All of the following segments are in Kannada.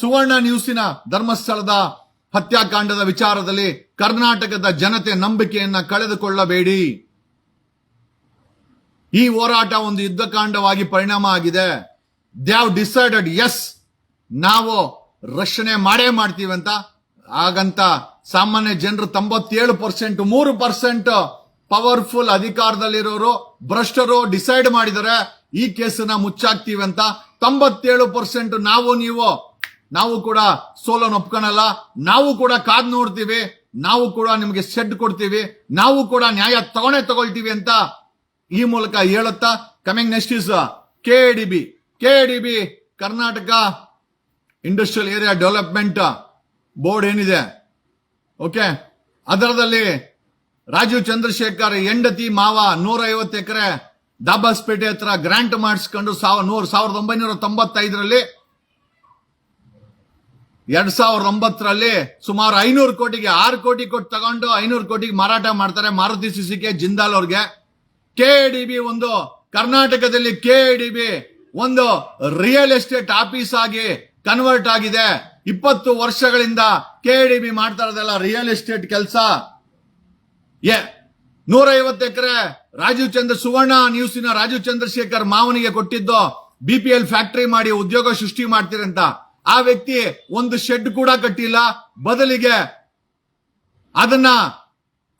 ಸುವರ್ಣ ನ್ಯೂಸಿನ ಧರ್ಮಸ್ಥಳದ ಹತ್ಯಾಕಾಂಡದ ವಿಚಾರದಲ್ಲಿ ಕರ್ನಾಟಕದ ಜನತೆ ನಂಬಿಕೆಯನ್ನ ಕಳೆದುಕೊಳ್ಳಬೇಡಿ. ಈ ಹೋರಾಟ ಒಂದು ಯುದ್ಧಕಾಂಡವಾಗಿ ಪರಿಣಾಮ ಆಗಿದೆ. ದೇ ಹ್ಯಾವ್ ಡಿಸೈಡೆಡ್ ಎಸ್ ನಾವು ರಕ್ಷಣೆ ಮಾಡೇ ಮಾಡ್ತೀವಿ ಅಂತ. ಹಾಗಂತ ಸಾಮಾನ್ಯ ಜನರು ತೊಂಬತ್ತೇಳು ಪರ್ಸೆಂಟ್, ಮೂರು ಪರ್ಸೆಂಟ್ ಪವರ್ಫುಲ್ ಅಧಿಕಾರದಲ್ಲಿರೋರು, ಭ್ರಷ್ಟರು ಡಿಸೈಡ್ ಮಾಡಿದರೆ ಈ ಕೇಸನ್ನ ಮುಚ್ಚಾಕ್ತೀವಿ ಅಂತ ತೊಂಬತ್ತೇಳು ಪರ್ಸೆಂಟ್ ನಾವು ನೀವು, ನಾವು ಕೂಡ ಸೋಲನ್ನು ಒಪ್ಕೊಳಲ್ಲ. ನಾವು ಕೂಡ ಕಾದ್ ನೋಡ್ತೀವಿ. ನಾವು ಕೂಡ ನಿಮಗೆ ಸೆಡ್ ಕೊಡ್ತೀವಿ. ನಾವು ಕೂಡ ನ್ಯಾಯ ತಗೊಂಡೇ ತಗೊಳ್ತೀವಿ ಅಂತ ಈ ಮೂಲಕ ಹೇಳುತ್ತಾ coming next is K D B K D B Karnataka industrial area development board ಏನಿದೆ? ಓಕೆ ಅದರದಲ್ಲಿ ರಾಜೀವ್ ಚಂದ್ರಶೇಖರ್ ಹೆಂಡತಿ ಮಾವ ನೂರ ಐವತ್ತು ಎಕರೆ ದಾಬಾಸ್ಪೇಟೆ ಹತ್ರ ಗ್ರಾಂಟ್ ಮಾಡಿಸ್ಕೊಂಡು ನೂರು, ಸಾವಿರದ ಒಂಬೈನೂರ ತೊಂಬತ್ತೈದರಲ್ಲಿ ಎರಡ್ ಸಾವಿರದ ಒಂಬತ್ತರಲ್ಲಿ ಸುಮಾರು ಐನೂರು ಕೋಟಿಗೆ ಆರು ಕೋಟಿ ಕೊಟ್ಟು ತಗೊಂಡು ಐನೂರು ಕೋಟಿಗೆ ಮಾರಾಟ ಮಾಡ್ತಾರೆ ಮಾರುತಿ ಸಿಸಿಕೆ ಜಿಂದಾಲ್ ಅವ್ರಿಗೆ. ಕೆಡಿಬಿ ಒಂದು, ಕರ್ನಾಟಕದಲ್ಲಿ ಕೆಡಿಬಿ ಒಂದು ರಿಯಲ್ ಎಸ್ಟೇಟ್ ಆಫೀಸ್ ಆಗಿ ಕನ್ವರ್ಟ್ ಆಗಿದೆ. ಇಪ್ಪತ್ತು ವರ್ಷಗಳಿಂದ ಕೆಡಿಬಿ ಮಾಡ್ತಾ ಇರೋದಲ್ಲ ರಿಯಲ್ ಎಸ್ಟೇಟ್ ಕೆಲಸ. ನೂರೈವತ್ತು ಎಕರೆ ರಾಜೀವ್ ಚಂದ್ರ ಸುವರ್ಣ ನ್ಯೂಸಿನ ರಾಜೀವ್ ಚಂದ್ರಶೇಖರ್ ಮಾವನಿಗೆ ಕೊಟ್ಟಿದ್ದು ಬಿಪಿಎಲ್ ಫ್ಯಾಕ್ಟರಿ ಮಾಡಿ ಉದ್ಯೋಗ ಸೃಷ್ಟಿ ಮಾಡ್ತೀರಂತ ಆ ವ್ಯಕ್ತಿ ಒಂದು ಶೆಡ್ ಕೂಡ ಕಟ್ಟಿಲ್ಲ. ಬದಲಿಗೆ ಅದನ್ನ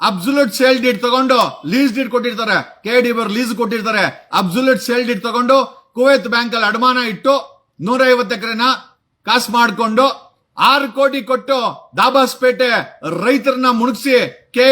ಅಬ್ಸುಲೇಟ್ ಸೇಲ್ ಡೀಟ್ ತಗೊಂಡು ಲೀಸ್ ಡೀಟ್ ಕೊಟ್ಟಿರ್ತಾರೆ. ಕೆ ಡಿ ಬರ್ ಲೀಸ್ ಕೊಟ್ಟಿರ್ತಾರೆ. ಅಬ್ಸುಲೇಟ್ ಸೇಲ್ ಡೀಟ್ ತಗೊಂಡು ಕುವೈತ್ ಬ್ಯಾಂಕ್ ಅಲ್ಲಿ ಅಡಮಾನ ಇಟ್ಟು ನೂರ ಐವತ್ತು ಎಕರೆನ ಕಾಸು ಮಾಡಿಕೊಂಡು ಆರು ಕೋಟಿ ಕೊಟ್ಟು ದಾಬಾಸ್ಪೇಟೆ ರೈತರನ್ನ ಮುಣಗಿಸಿ K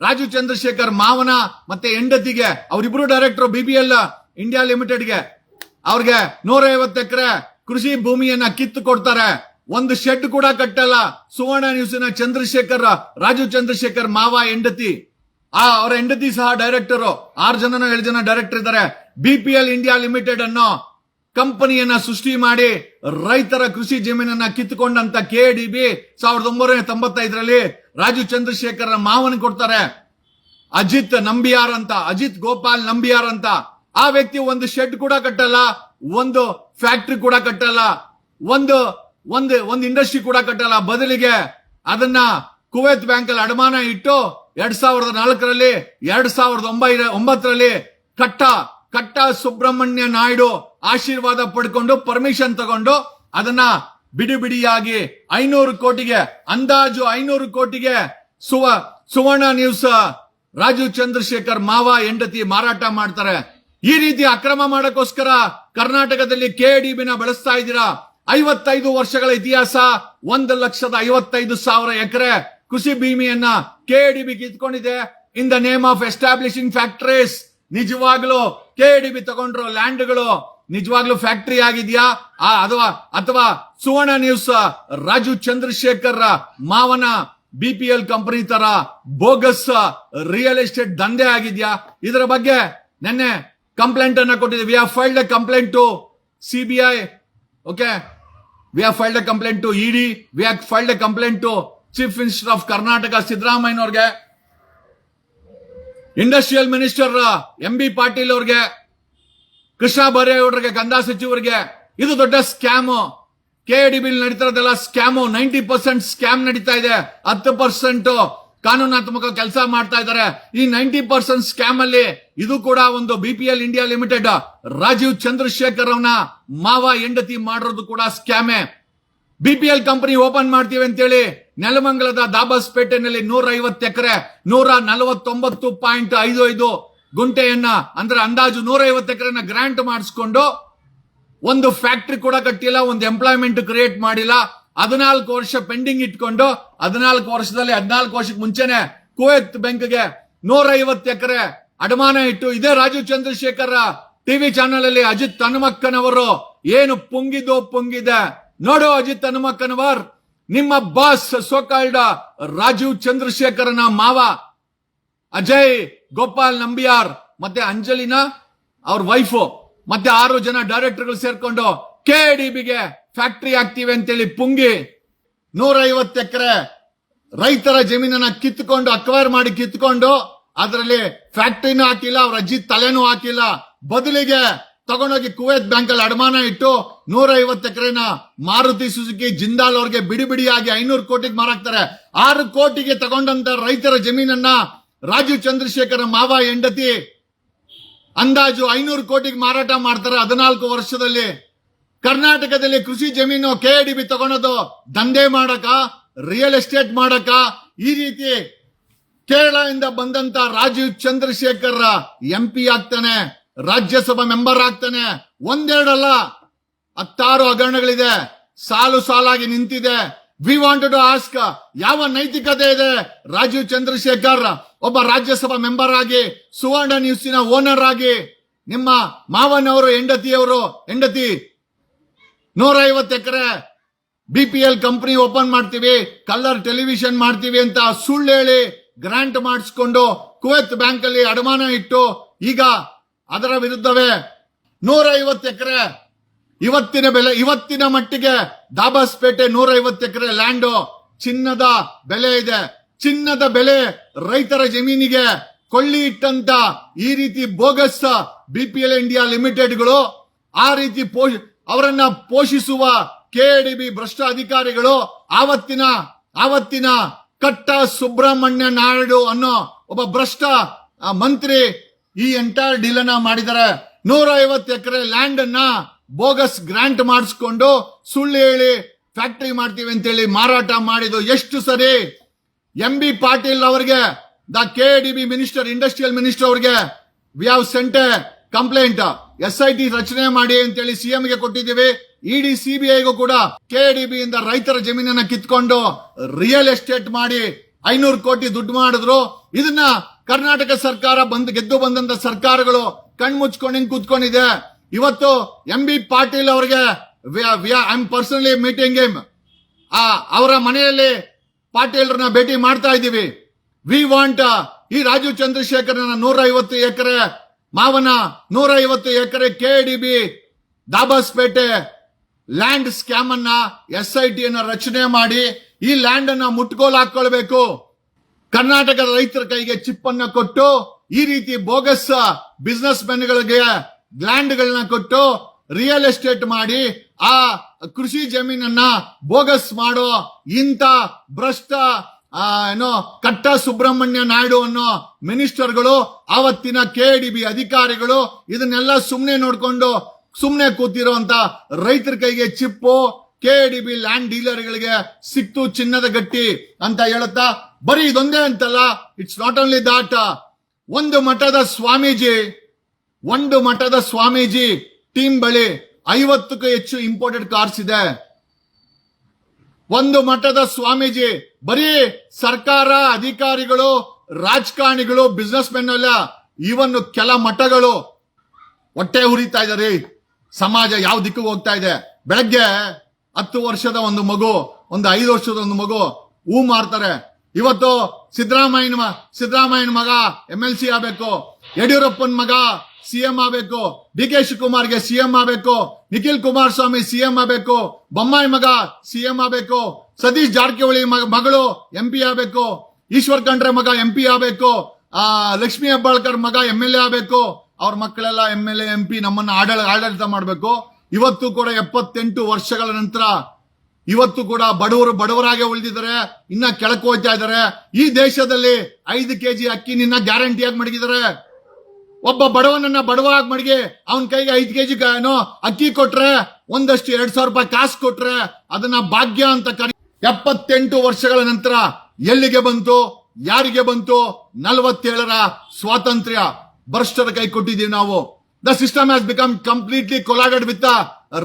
D B Raju Chandrasekhar ಮಾವನ ಮತ್ತೆ ಹೆಂಡತಿಗೆ, ಅವರಿಬ್ರು ಡೈರೆಕ್ಟರ್ ಬಿಬಿಎಲ್ ಇಂಡಿಯಾ ಲಿಮಿಟೆಡ್ಗೆ ಅವ್ರಿಗೆ ನೂರ ಐವತ್ತು ಎಕರೆ ಕೃಷಿ ಭೂಮಿಯನ್ನ ಕಿತ್ತು ಕೊಡ್ತಾರೆ. ಒಂದು ಶೆಡ್ ಕೂಡ ಕಟ್ಟಲ್ಲ. ಸುವರ್ಣ ನ್ಯೂಸಿನ ಚಂದ್ರಶೇಖರ್, ರಾಜು ಚಂದ್ರಶೇಖರ್ ಮಾವ ಹೆಂಡತಿ. ಆ, ಅವರ ಹೆಂಡತಿ ಸಹ ಡೈರೆಕ್ಟರ್ ಆರು ಜನ ಏಳು ಜನ ಡೈರೆಕ್ಟರ್ ಇದ್ದಾರೆ. ಬಿಪಿಎಲ್ ಇಂಡಿಯಾ ಲಿಮಿಟೆಡ್ ಅನ್ನೋ ಕಂಪನಿಯನ್ನ ಸೃಷ್ಟಿ ಮಾಡಿ ರೈತರ ಕೃಷಿ ಜಮೀನನ್ನ ಕಿತ್ತುಕೊಂಡಂತ ಕೆಡಿಬಿ ಸಾವಿರದ ಒಂಬೈನೂರ ತೊಂಬತ್ತೈದರಲ್ಲಿ ರಾಜು ಚಂದ್ರಶೇಖರ್ ಮಾವನ್ ಕೊಡ್ತಾರೆ. ಅಜಿತ್ ನಂಬಿಯಾರ್ ಅಂತ ಅಜಿತ್ ಗೋಪಾಲ್ ನಂಬಿಯಾರ್ ಅಂತ ಆ ವ್ಯಕ್ತಿ ಒಂದು ಶೆಡ್ ಕೂಡ ಕಟ್ಟಲ್ಲ, ಒಂದು ಫ್ಯಾಕ್ಟ್ರಿ ಕೂಡ ಕಟ್ಟಲ್ಲ, ಒಂದು ಒಂದು ಒಂದು ಇಂಡಸ್ಟ್ರಿ ಕೂಡ ಕಟ್ಟಲ್ಲ. ಬದಲಿಗೆ ಅದನ್ನ ಕುವೈತ್ ಬ್ಯಾಂಕ್ ಅಲ್ಲಿ ಅಡಮಾನ ಇಟ್ಟು ಎರಡ್ ಸಾವಿರದ ನಾಲ್ಕರಲ್ಲಿ, ಎರಡ್ ಸಾವಿರದ ಒಂಬೈನ ಒಂಬತ್ತರಲ್ಲಿ ಕಟ್ಟ ಕಟ್ಟ ಸುಬ್ರಹ್ಮಣ್ಯ ನಾಯ್ಡು ಆಶೀರ್ವಾದ ಪಡ್ಕೊಂಡು ಪರ್ಮಿಷನ್ ತಗೊಂಡು ಅದನ್ನ ಬಿಡಿ ಬಿಡಿಯಾಗಿ ಐನೂರು ಕೋಟಿಗೆ, ಅಂದಾಜು ಐನೂರು ಕೋಟಿಗೆ ಸುವ, ಸುವರ್ಣ ನ್ಯೂಸ್ ರಾಜೀವ್ ಚಂದ್ರಶೇಖರ್ ಮಾವ ಹೆಂಡತಿ ಮಾರಾಟ ಮಾಡ್ತಾರೆ. ಈ ರೀತಿ ಅಕ್ರಮ ಮಾಡಕ್ಕೋಸ್ಕರ ಕರ್ನಾಟಕದಲ್ಲಿ ಕೆಡಿಬಿನ ಬಳಸ್ತಾ ಇದ್ದೀರಾ? ಐವತ್ತೈದು ವರ್ಷಗಳ ಇತಿಹಾಸ, ಒಂದು ಲಕ್ಷದ ಐವತ್ತೈದು ಸಾವಿರ ಎಕರೆ ಕೃಷಿ ಭೂಮಿಯನ್ನ KDB ಕಿತ್ಕೊಂಡಿದೆ in the name of establishing factories ನಿಜವಾಗ್ಲೂ ಕೆಡಿಬಿ ತಗೊಂಡ್ರು ಲ್ಯಾಂಡ್ಗಳು ನಿಜವಾಗ್ಲೂ ಫ್ಯಾಕ್ಟರಿ ಆಗಿದ್ಯಾ? ಅಥವಾ ಸುವರ್ಣ ನ್ಯೂಸ್, ರಾಜು ಚಂದ್ರಶೇಖರ್ ಮಾವನ ಬಿಪಿಎಲ್ ಕಂಪನಿ ತರ ಬೋಗಸ್ ರಿಯಲ್ ಎಸ್ಟೇಟ್ ದಂಧೆ ಆಗಿದ್ಯಾ? ಇದರ ಬಗ್ಗೆ ನಿನ್ನೆ ಕಂಪ್ಲೇಂಟ್ ಅನ್ನ ಕೊಟ್ಟಿದ್ದೆ. We have filed a complaint to CBI okay we are filed a complaint to ED we are filed a complaint to chief minister of Karnataka ಸಿದ್ದರಾಮಯ್ಯನವ್ರಿಗೆ industrial minister M B Patil ಅವ್ರಿಗೆ, ಕೃಷ್ಣ ಬರೇಗೌಡರಿಗೆ, ಗಂಧಾ ಸಚಿವರಿಗೆ, ಇದು ದೊಡ್ಡ ಸ್ಕ್ಯಾಮ್ ಡಿ ಬಿಲ್ ನಡೀತಿರೋದೆಲ್ಲ ಸ್ಕ್ಯಾಮು ನೈಂಟಿ ಪರ್ಸೆಂಟ್ ಸ್ಕ್ಯಾಮ್ ನಡೀತಾ ಇದೆ. ಹತ್ತು ಪರ್ಸೆಂಟ್ ಕಾನೂನಾತ್ಮಕ ಕೆಲಸ ಮಾಡ್ತಾ ಇದ್ದಾರೆ. ಈ ನೈಂಟಿ ಪರ್ಸೆಂಟ್ ಸ್ಕ್ಯಾಮ್ ಅಲ್ಲಿ ಇದು ಕೂಡ ಒಂದು BPL India limited Rajeev Chandrasekhar ಅವನ ಮಾವ ಹೆಂಡತಿ ಮಾಡಿರೋದು ಕೂಡ ಸ್ಕ್ಯಾಮೇ ಬಿಪಿಎಲ್ ಕಂಪನಿ ಓಪನ್ ಮಾಡ್ತೀವಿ ಅಂತೇಳಿ ನೆಲಮಂಗಲದ ದಾಬಾಸ್ಪೇಟೆನಲ್ಲಿ ನೂರ ಐವತ್ತು ಎಕರೆ ನೂರ ನಲವತ್ತೊಂಬತ್ತು ಪಾಯಿಂಟ್ ಐದು ಐದು ಗುಂಟೆಯನ್ನ, ಅಂದ್ರೆ ಅಂದಾಜು ನೂರ ಐವತ್ತು ಎಕರೆನ ಗ್ರಾಂಟ್ ಮಾಡಿಸ್ಕೊಂಡು ಒಂದು ಫ್ಯಾಕ್ಟ್ರಿ ಕೂಡ ಕಟ್ಟಿಲ್ಲ, ಒಂದು ಎಂಪ್ಲಾಯ್ಮೆಂಟ್ ಕ್ರಿಯೇಟ್ ಮಾಡಿಲ್ಲ. ಹದಿನಾಲ್ಕು ವರ್ಷ ಪೆಂಡಿಂಗ್ ಇಟ್ಕೊಂಡು, ಹದಿನಾಲ್ಕು ವರ್ಷದಲ್ಲಿ ಹದಿನಾಲ್ಕು ವರ್ಷಕ್ಕೆ ಮುಂಚೆನೆ ಕುವೆತ್ ಬ್ಯಾಂಕ್ಗೆ ನೂರ ಐವತ್ತು ಎಕರೆ ಅಡಮಾನ ಇಟ್ಟು, ಇದೇ ರಾಜೀವ್ ಚಂದ್ರಶೇಖರ್ ಟಿವಿ ಚಾನೆಲ್ ಅಲ್ಲಿ ಅಜಿತ್ ಹನುಮಕ್ಕನವರು ಏನು ಪುಂಗಿದೋ ಪುಂಗಿದೆ. ನೋಡು ಅಜಿತ್ ಹನುಮಕ್ಕನವರ್, ನಿಮ್ಮ ಬಾಸ್ ಸೋಕಾಲ್ಡ ರಾಜೀವ್ ಚಂದ್ರಶೇಖರನ ಮಾವ. ಅಜಯ್, ಗೋಪಾಲ್ ನಂಬಿಯಾರ್, ಮತ್ತೆ ಅಂಜಲಿನಾ ಅವ್ರ ವೈಫು ಮತ್ತೆ ಆರು ಜನ ಡೈರೆಕ್ಟರ್ಗಳು ಸೇರ್ಕೊಂಡು ಬಿಗೆ ಫ್ಯಾಕ್ಟರಿ ಆಗ್ತೀವಿ ಅಂತೇಳಿ ಪುಂಗಿ ನೂರೈವತ್ತು ಎಕರೆ ರೈತರ ಜಮೀನನ್ನ ಕಿತ್ಕೊಂಡು ಅಕ್ವೈರ್ ಮಾಡಿ ಕಿತ್ಕೊಂಡು ಅದರಲ್ಲಿ ಫ್ಯಾಕ್ಟ್ರಿನೂ ಹಾಕಿಲ್ಲ, ಅವ್ರ ಅಜ್ಜಿ ತಲೆನೂ ಹಾಕಿಲ್ಲ. ಬದಲಿಗೆ ತಗೊಂಡೋಗಿ ಕುವೈತ್ ಬ್ಯಾಂಕ್ ಅಲ್ಲಿ ಅಡಮಾನ ಇಟ್ಟು ನೂರ ಐವತ್ತು ಎಕರೆನ ಮಾರುತಿ ಸುಜುಕಿ, ಜಿಂದಾಲ್ ಅವ್ರಿಗೆ ಬಿಡಿ ಬಿಡಿಯಾಗಿ ಐನೂರು ಕೋಟಿಗೆ ಮಾರಾಕ್ತಾರೆ. ಆರು ಕೋಟಿಗೆ ತಗೊಂಡಂತ ರೈತರ ಜಮೀನನ್ನ ರಾಜೀವ್ ಚಂದ್ರಶೇಖರ ಮಾವ ಹೆಂಡತಿ ಅಂದಾಜು ಐನೂರು ಕೋಟಿಗೆ ಮಾರಾಟ ಮಾಡ್ತಾರೆ ಹದಿನಾಲ್ಕು ವರ್ಷದಲ್ಲಿ. ಕರ್ನಾಟಕದಲ್ಲಿ ಕೃಷಿ ಜಮೀನು ಕೆ ಡಿ ಬಿ ತಗೊಳೋದು ದಂಧೆ ಮಾಡಕ ರಿಯಲ್ ಎಸ್ಟೇಟ್ ಮಾಡಕ, ಈ ರೀತಿ ಕೇರಳದಿಂದ ಬಂದಂತ ರಾಜೀವ್ ಚಂದ್ರಶೇಖರ್ ಎಂ ಪಿ ಆಗ್ತಾನೆ, ರಾಜ್ಯಸಭಾ ಮೆಂಬರ್ ಆಗ್ತಾನೆ. ಒಂದೆರಡಲ್ಲ ಹತ್ತಾರು ಹಗರಣಗಳಿದೆ. ಸಾಲು ಸಾಲಾಗಿ ನಿಂತಿದೆ. ವಿ ವಾಂಟ್ ಟು ಆಸ್ಕ್ ಯಾವ ನೈತಿಕತೆ ಇದೆ? ರಾಜೀವ್ ಚಂದ್ರಶೇಖರ್, ಒಬ್ಬ ರಾಜ್ಯಸಭಾ ಮೆಂಬರ್ ಆಗಿ, ಸುವರ್ಣ ನ್ಯೂಸಿನ ಓನರ್ ಆಗಿ, ನಿಮ್ಮ ಮಾವನವರು, ಹೆಂಡತಿಯವರು, ಹೆಂಡತಿ ನೂರ ಐವತ್ತು ಎಕರೆ B P L company open ಮಾಡ್ತೀವಿ ಕಲರ್ ಟೆಲಿವಿಷನ್ ಮಾಡ್ತೀವಿ ಅಂತ ಸುಳ್ಳು ಹೇಳಿ ಗ್ರಾಂಟ್ ಮಾಡಿಸ್ಕೊಂಡು ಕುವೆತ್ ಬ್ಯಾಂಕ್ ಅಲ್ಲಿ ಅಡಮಾನ ಇಟ್ಟು, ಈಗ ಅದರ ವಿರುದ್ಧವೇ ನೂರ ಐವತ್ತು ಎಕರೆ ಇವತ್ತಿನ ಬೆಲೆ, ಇವತ್ತಿನ ಮಟ್ಟಿಗೆ ದಾಬಾಸ್ಪೇಟೆ ನೂರ ಐವತ್ತು ಎಕರೆ ಲ್ಯಾಂಡು ಚಿನ್ನದ ಬೆಲೆ ಇದೆ. ಚಿನ್ನದ ಬೆಲೆ ರೈತರ ಜಮೀನಿಗೆ ಕೊಳ್ಳಿ ಇಟ್ಟಂತ ಈ ರೀತಿ bogus B P L India ಲಿಮಿಟೆಡ್ಗಳು ಆ ರೀತಿ ಅವರನ್ನ ಪೋಷಿಸುವ ಕೆಡಿಬಿ ಭ್ರಷ್ಟ ಅಧಿಕಾರಿಗಳು ಆವತ್ತಿನ ಆವತ್ತಿನ ಕಟ್ಟ ಸುಬ್ರಹ್ಮಣ್ಯ ನಾಯ್ಡು ಅನ್ನೋ ಒಬ್ಬ ಭ್ರಷ್ಟ ಮಂತ್ರಿ ಈ ಎಂಟೈರ್ ಡೀಲ್ ಅನ್ನ ಮಾಡಿದ್ದಾರೆ. ನೂರ ಐವತ್ತು ಎಕರೆ ಲ್ಯಾಂಡ್ ಅನ್ನ ಬೋಗಸ್ ಗ್ರಾಂಟ್ ಮಾಡಿಸ್ಕೊಂಡು ಸುಳ್ಳು ಹೇಳಿ ಫ್ಯಾಕ್ಟರಿ ಮಾಡ್ತೀವಿ ಅಂತೇಳಿ ಮಾರಾಟ ಮಾಡಿದ್ದು ಎಷ್ಟು ಸರಿ? ಎಂ ಬಿ ಪಾಟೀಲ್ ಅವರಿಗೆ, the K D B minister industrial minister ಅವರಿಗೆ we have sent a complaint S I T ರಚನೆ ಮಾಡಿ ಅಂತೇಳಿ ಸಿಎಂ ಗೆ ಕೊಟ್ಟಿದ್ದೀವಿ. ಇಡಿ ಸಿಬಿಐಗೂ ಕೂಡ ಕೆ ಡಿ ಬಿ ಇಂದ ರೈತರ ಜಮೀನನ್ನ ಕಿತ್ಕೊಂಡು ರಿಯಲ್ ಎಸ್ಟೇಟ್ ಮಾಡಿ ಐನೂರು ಕೋಟಿ ದುಡ್ಡು ಮಾಡಿದ್ರು. ಇದನ್ನ ಕರ್ನಾಟಕ ಸರ್ಕಾರ ಬಂದ್ ಗೆದ್ದು ಬಂದಂತ ಸರ್ಕಾರಗಳು ಕಣ್ಮುಚ್ಕೊಂಡು ಹಿಂಗ್ ಕೂತ್ಕೊಂಡಿದೆ. ಇವತ್ತು ಎಂ ಬಿ ಪಾಟೀಲ್ ಅವರಿಗೆ ಐಮ್ ಪರ್ಸನಲಿ ಮೀಟಿಂಗ್ ಆ, ಅವರ ಮನೆಯಲ್ಲಿ ಪಾಟೀಲ್ರನ್ನ ಭೇಟಿ ಮಾಡ್ತಾ ಇದ್ದೀವಿ. ವಿ ವಾಂಟ್ ಈ ರಾಜೀವ್ ಚಂದ್ರಶೇಖರನ ನೂರ ಐವತ್ತು ಎಕರೆ ಮಾವನ ನೂರ ಐವತ್ತು ಎಕರೆ K D B Dabaspete land scam ಅನ್ನ ಎಸ್ ಐ ಟಿ ಅನ್ನ ರಚನೆ ಮಾಡಿ ಈ ಲ್ಯಾಂಡ್ ಅನ್ನ ಮುಟ್ಕೋಲ್ ಹಾಕೊಳ್ಬೇಕು. ಕರ್ನಾಟಕದ ರೈತರ ಕೈಗೆ ಚಿಪ್ ಕೊಟ್ಟು ಈ ರೀತಿ ಬೋಗಸ್ ಬಿಸ್ನೆಸ್ ಮೆನ್ಗಳಿಗೆ ಲ್ಯಾಂಡ್ ಗಳನ್ನ ಕೊಟ್ಟು ರಿಯಲ್ ಎಸ್ಟೇಟ್ ಮಾಡಿ ಆ ಕೃಷಿ ಜಮೀನನ್ನ ಬೋಗಸ್ ಮಾಡೋ ಇಂತ ಭ್ರಷ್ಟ ಏನೋ ಕಟ್ಟ ಸುಬ್ರಹ್ಮಣ್ಯ ನಾಯ್ಡು ಅನ್ನೋ ಮಿನಿಸ್ಟರ್ಗಳು, ಆವತ್ತಿನ ಕೆ ಡಿ ಬಿ ಅಧಿಕಾರಿಗಳು ಇದನ್ನೆಲ್ಲ ಸುಮ್ಮನೆ ನೋಡ್ಕೊಂಡು ಸುಮ್ಮನೆ ಕೂತಿರುವಂತ ರೈತರ ಕೈಗೆ ಚಿಪ್ಪು ಕೆ ಡಿ ಬಿ ಲ್ಯಾಂಡ್ ಡೀಲರ್ಗಳಿಗೆ ಸಿಕ್ತು ಚಿನ್ನದ ಗಟ್ಟಿ ಅಂತ ಹೇಳುತ್ತಾ ಬರೀ ಇದೊಂದೇ ಅಂತಲ್ಲ ಇಟ್ಸ್ ನಾಟ್ ಓನ್ಲಿ ದಾಟ್ ಒಂದು ಮಠದ ಸ್ವಾಮೀಜಿ ಒಂದು ಮಠದ ಸ್ವಾಮೀಜಿ ಟೀಮ್ ಬಳಿ ಐವತ್ತಕ್ಕೂ ಹೆಚ್ಚು ಇಂಪೋರ್ಟೆಡ್ ಕಾರ್ಸ್ ಇದೆ. ಒಂದು ಮಠದ ಸ್ವಾಮೀಜಿ, ಬರೀ ಸರ್ಕಾರ, ಅಧಿಕಾರಿಗಳು, ರಾಜಕಾರಣಿಗಳು ಬಿಸ್ನೆಸ್ ಮೆನ್ ಅಲ್ಲ ಇವನ್ ಕೆಲ ಮಠಗಳು ಹೊಟ್ಟೆ ಉರಿತಾ ಇದಾರೆ ಸಮಾಜ ಯಾವ ದಿಕ್ಕಿಗೆ ಹೋಗ್ತಾ ಇದೆ? ಬೆಳಗ್ಗೆ ಹತ್ತು ವರ್ಷದ ಒಂದು ಮಗು, ಒಂದು ಐದು ವರ್ಷದ ಒಂದು ಮಗು ಹೂ ಮಾರ್ತಾರೆ. ಇವತ್ತು ಸಿದ್ದರಾಮಯ್ಯನ ಸಿದ್ದರಾಮಯ್ಯನ ಮಗ ಎಂ ಎಲ್ ಸಿ ಆಗ್ಬೇಕು. ಯಡಿಯೂರಪ್ಪನ ಮಗ ಸಿಎಂ ಆಗಬೇಕು. ಡಿ ಕೆ ಶಿವಕುಮಾರ್ಗೆ ಸಿಎಂ ಆಗಬೇಕು. ನಿಖಿಲ್ ಕುಮಾರಸ್ವಾಮಿ ಸಿಎಂ ಆಗಬೇಕು. ಬೊಮ್ಮಾಯಿ ಮಗ ಸಿಎಂ ಆಗಬೇಕು. ಸತೀಶ್ ಜಾರಕಿಹೊಳಿ ಮಗ, ಮಗಳು ಎಂ ಪಿ ಆಗಬೇಕು. ಈಶ್ವರ್ ಖಂಡ್ರೆ ಮಗ ಎಂ ಪಿ ಆಗಬೇಕು. ಆ, ಲಕ್ಷ್ಮಿ ಹೆಬ್ಬಾಳ್ಕರ್ ಮಗ ಎಂ ಎಲ್ ಎ ಆಗಬೇಕು. ಅವ್ರ ಮಕ್ಕಳೆಲ್ಲ M L A, M P ನಮ್ಮನ್ನ ಆಡಳ, ಆಡಳಿತ ಮಾಡಬೇಕು. ಇವತ್ತು ಕೂಡ ಎಪ್ಪತ್ತೆಂಟು ವರ್ಷಗಳ ನಂತರ ಇವತ್ತು ಕೂಡ ಬಡವರು ಬಡವರಾಗೆ ಉಳಿದಿದ್ದಾರೆ. ಇನ್ನ ಕೆಳಕ್ಕೆ ಹೋಗ್ತಾ ಇದ್ದಾರೆ. ಈ ದೇಶದಲ್ಲಿ ಐದು ಕೆಜಿ ಅಕ್ಕಿ ನಿನ್ನ ಗ್ಯಾರಂಟಿಯಾಗಿ ಮಡಗಿದ್ದಾರೆ. ಒಬ್ಬ ಬಡವನನ್ನ ಬಡವ ಆಗ ಮಡಿಗೆ ಅವನ ಕೈಗೆ ಐದು ಕೆಜಿ ಏನೋ ಅಕ್ಕಿ ಕೊಟ್ರೆ ಒಂದಷ್ಟು ಎರಡ್ ಸಾವಿರ ರೂಪಾಯಿ ಕಾಸು ಕೊಟ್ರೆ ಅದನ್ನ ಭಾಗ್ಯ ಅಂತ ಕರಿ ಎಪ್ಪತ್ತೆಂಟು ವರ್ಷಗಳ ನಂತರ ಎಲ್ಲಿಗೆ ಬಂತು, ಯಾರಿಗೆ ಬಂತು, ನಲವತ್ತೇಳರ ಸ್ವಾತಂತ್ರ್ಯ ಭ್ರಷ್ಟರ ಕೈ ಕೊಟ್ಟಿದ್ದೀವಿ ನಾವು. The system has become completely clogged with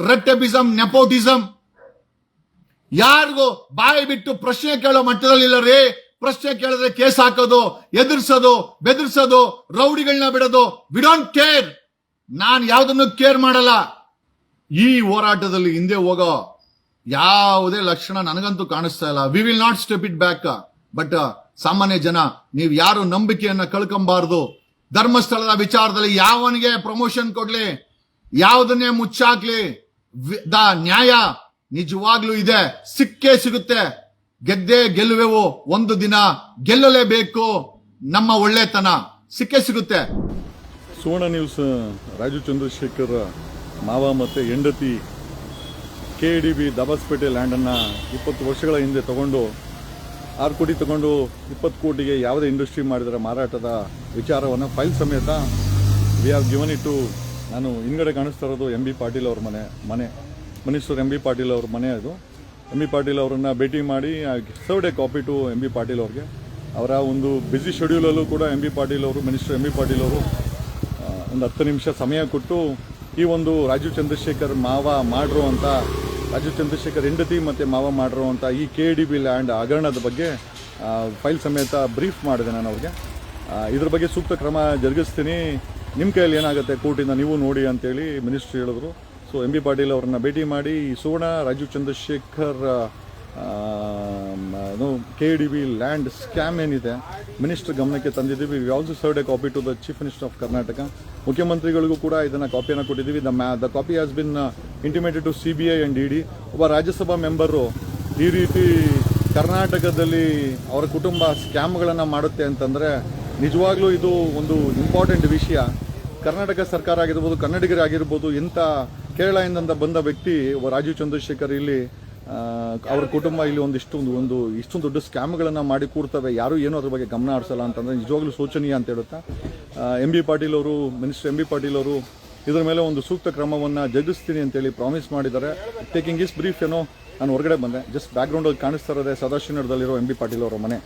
ರೆಟ್ಟೆಬಿಸಮ್ nepotism ಯಾರಿಗೂ ಬಾಯಿ ಬಿಟ್ಟು ಪ್ರಶ್ನೆ ಕೇಳೋ ಮಟ್ಟದಲ್ಲಿ ಇಲ್ಲ ರೀ. ಪ್ರಶ್ನೆ ಕೇಳಿದ್ರೆ ಕೇಸ್ ಹಾಕೋದು, ಎದುರಿಸೋದು, ಬೆದರ್ಸೋದು, ರೌಡಿಗಳನ್ನ ಬಿಡೋದು ವಿ ಡೋಂಟ್ ಕೇರ್ ನಾನು ಯಾವುದನ್ನು ಕೇರ್ ಮಾಡಲ್ಲ. ಈ ಹೋರಾಟದಲ್ಲಿ ಹಿಂದೆ ಹೋಗೋ ಯಾವುದೇ ಲಕ್ಷಣ ನನಗಂತೂ ಕಾಣಿಸ್ತಾ ಇಲ್ಲ. We will not step it back but ಸಾಮಾನ್ಯ ಜನ, ನೀವು ಯಾರು ನಂಬಿಕೆಯನ್ನ ಕಳ್ಕೊಂಬಾರ್ದು. ಧರ್ಮಸ್ಥಳದ ವಿಚಾರದಲ್ಲಿ ಯಾವನಿಗೆ ಪ್ರಮೋಷನ್ ಕೊಡ್ಲಿ, ಯಾವುದನ್ನೇ ಮುಚ್ಚಾಕ್ಲಿ ದ ನ್ಯಾಯ ನಿಜವಾಗ್ಲೂ ಇದೆ, ಸಿಕ್ಕೇ ಸಿಗುತ್ತೆ. ಗೆದ್ದೇ ಗೆಲ್ಲುವೆವು ಒಂದು ದಿನ ಗೆಲ್ಲಲೇಬೇಕು. ನಮ್ಮ ಒಳ್ಳೆತನ ಸಿಕ್ಕೇ ಸಿಗುತ್ತೆ. ಸುವರ್ಣ ನ್ಯೂಸ್, ರಾಜು ಚಂದ್ರಶೇಖರ್ ಮಾವ ಮತ್ತು ಹೆಂಡತಿ ಕೆ ಡಿ ಬಿ ದಾಬಾಸ್ಪೇಟೆ ಲ್ಯಾಂಡನ್ನು ಇಪ್ಪತ್ತು ವರ್ಷಗಳ ಹಿಂದೆ ತಗೊಂಡು, ಆರು ಕೋಟಿ ತಗೊಂಡು ಇಪ್ಪತ್ತು ಕೋಟಿಗೆ ಯಾವುದೇ ಇಂಡಸ್ಟ್ರಿ ಮಾಡಿದರೆ ಮಾರಾಟದ ವಿಚಾರವನ್ನು ಫೈಲ್ ಸಮೇತ ವಿ ಹ್ಯಾವ್ ಗಿವನ್ ಇಟ್ಟು ನಾನು ಹಿಂದ್ಗಡೆ ಕಾಣಿಸ್ತಾ ಇರೋದು ಎಂ ಬಿ ಪಾಟೀಲ್ ಅವ್ರ ಮನೆ ಮನೆ ಮನೀಶ್ವರ್ ಎಂ ಬಿ ಪಾಟೀಲ್ ಅವ್ರ ಮನೆ ಅದು. ಎಂ ಬಿ ಪಾಟೀಲ್ ಅವರನ್ನು ಭೇಟಿ ಮಾಡಿ served the copy to M B Patil ಅವ್ರಿಗೆ. ಅವರ ಒಂದು ಬ್ಯುಸಿ ಶೆಡ್ಯೂಲಲ್ಲೂ ಕೂಡ ಎಂ ಬಿ ಪಾಟೀಲ್ ಅವರು ಮಿನಿಸ್ಟರ್ ಎಂ ಬಿ ಪಾಟೀಲ್ ಅವರು ಒಂದು ಹತ್ತು ನಿಮಿಷ ಸಮಯ ಕೊಟ್ಟು ಈ ಒಂದು ರಾಜೀವ್ ಚಂದ್ರಶೇಖರ್ ಮಾವ ಮಾಡಿರೋ ಅಂತ, ರಾಜೀವ್ ಚಂದ್ರಶೇಖರ್ ಹೆಂಡತಿ ಮತ್ತು ಮಾವ ಮಾಡಿರೋ ಅಂತ ಈ ಕೆ ಡಿ ಬಿ ಲ್ಯಾಂಡ್ ಹಗರಣದ ಬಗ್ಗೆ ಫೈಲ್ ಸಮೇತ ಬ್ರೀಫ್ ಮಾಡಿದೆ ನಾನು ಅವ್ರಿಗೆ. ಇದ್ರ ಬಗ್ಗೆ ಸೂಕ್ತ ಕ್ರಮ ಜರುಗಿಸ್ತೀನಿ. ನಿಮ್ಮ ಕೈಯಲ್ಲಿ ಏನಾಗುತ್ತೆ ಕೋರ್ಟಿಂದ ನೀವು ನೋಡಿ ಅಂತೇಳಿ ಮಿನಿಸ್ಟ್ರಿ ಹೇಳಿದ್ರು. ಸೊ ಎಂ ಬಿ ಪಾಟೀಲ್ ಅವ್ರನ್ನ ಭೇಟಿ ಮಾಡಿ Suvarna Rajeev Chandrashekhar K D B land scam ಏನಿದೆ ಮಿನಿಸ್ಟರ್ ಗಮನಕ್ಕೆ ತಂದಿದ್ದೀವಿ. We also served a copy to the chief minister of Karnataka ಮುಖ್ಯಮಂತ್ರಿಗಳಿಗೂ ಕೂಡ ಇದನ್ನು ಕಾಪಿಯನ್ನು ಕೊಟ್ಟಿದ್ದೀವಿ. ದ ಮ್ಯಾ the copy has been intimated to C B I and E D ಒಬ್ಬ ರಾಜ್ಯಸಭಾ ಮೆಂಬರು ಈ ರೀತಿ ಕರ್ನಾಟಕದಲ್ಲಿ ಅವರ ಕುಟುಂಬ ಸ್ಕ್ಯಾಮ್ಗಳನ್ನು ಮಾಡುತ್ತೆ ಅಂತಂದರೆ, ನಿಜವಾಗ್ಲೂ ಇದು ಒಂದು ಇಂಪಾರ್ಟೆಂಟ್ ವಿಷಯ. ಕರ್ನಾಟಕ ಸರ್ಕಾರ ಆಗಿರ್ಬೋದು, ಕನ್ನಡಿಗರಾಗಿರ್ಬೋದು ಇಂಥ ಕೇರಳದಿಂದ ಬಂದ ವ್ಯಕ್ತಿ ರಾಜೀವ್ ಚಂದ್ರಶೇಖರ್ ಇಲ್ಲಿ ಅವ್ರ ಕುಟುಂಬ ಇಲ್ಲಿ ಒಂದಿಷ್ಟು ಒಂದು ಇಷ್ಟೊಂದು ದೊಡ್ಡ ಸ್ಕ್ಯಾಮ್ಗಳನ್ನು ಮಾಡಿ ಕೂಡ್ತವೆ ಯಾರೂ ಏನೂ ಅದ್ರ ಬಗ್ಗೆ ಗಮನ ಹರಿಸಲ್ಲ ಅಂತಂದರೆ ನಿಜವಾಗ್ಲೂ ಶೋಚನೀಯ ಅಂತ ಹೇಳುತ್ತಾ. ಎಂ ಬಿ ಪಾಟೀಲ್ ಅವರು ಮಿನಿಸ್ಟರ್ ಎಂ ಬಿ ಪಾಟೀಲ್ ಅವರು ಇದರ ಮೇಲೆ ಒಂದು ಸೂಕ್ತ ಕ್ರಮವನ್ನು ಜಗಿಸ್ತೀನಿ ಅಂತೇಳಿ ಪ್ರಾಮಿಸ್ ಮಾಡಿದ್ದಾರೆ. ಟೇಕಿಂಗ್ ಇಸ್ ಬ್ರೀಫ್ ಏನೋ ನಾನು ಹೊರಗಡೆ ಬಂದೆ. ಜಸ್ಟ್ ಬ್ಯಾಕ್ಗ್ರೌಂಡಲ್ಲಿ ಕಾಣಿಸ್ತಾ ಇರೋದೇ ಸದಾಶಿವನಗರದಲ್ಲಿರೋ ಎಂ ಬಿ ಪಾಟೀಲ್ ಅವರ ಮನೆ.